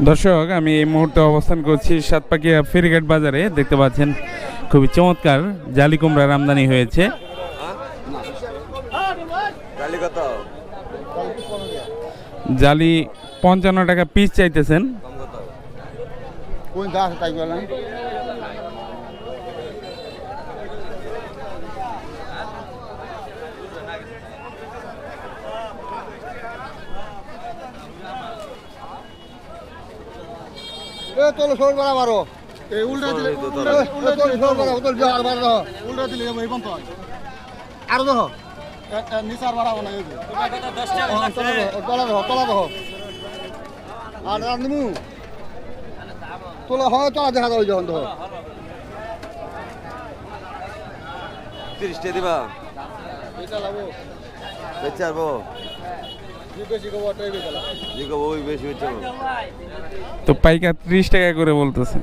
দর্শক আমি এই মুহূর্তে অবস্থান করছি সাতপাকিয়া ফেরিঘাট বাজারে। দেখতে পাচ্ছেন খুবই চমৎকার জালি কুমড়ার আমদানি হয়েছে। জালি জালি পঞ্চান্ন টাকা পিস চাইতেছেন। দিলে এই বন্ধ হয়। আর দাও নিসার বাড়াবো না এই তলা দাও তলা দাও আর আর নিমু। তোলা হয় তলা দেখা দাও যখন তো তিরিশটা দিবা। এটা লাগবো তো পাইকার ত্রিশ টাকা করে বলতেছে।